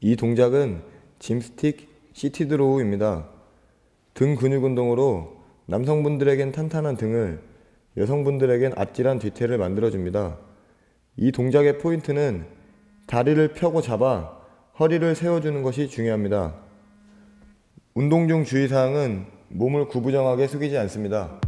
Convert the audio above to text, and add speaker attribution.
Speaker 1: 이 동작은 짐스틱 시티드로우입니다. 등 근육 운동으로 남성분들에겐 탄탄한 등을, 여성분들에겐 아찔한 뒤태를 만들어줍니다. 이 동작의 포인트는 다리를 펴고 잡아 허리를 세워주는 것이 중요합니다. 운동 중 주의사항은 몸을 구부정하게 숙이지 않습니다.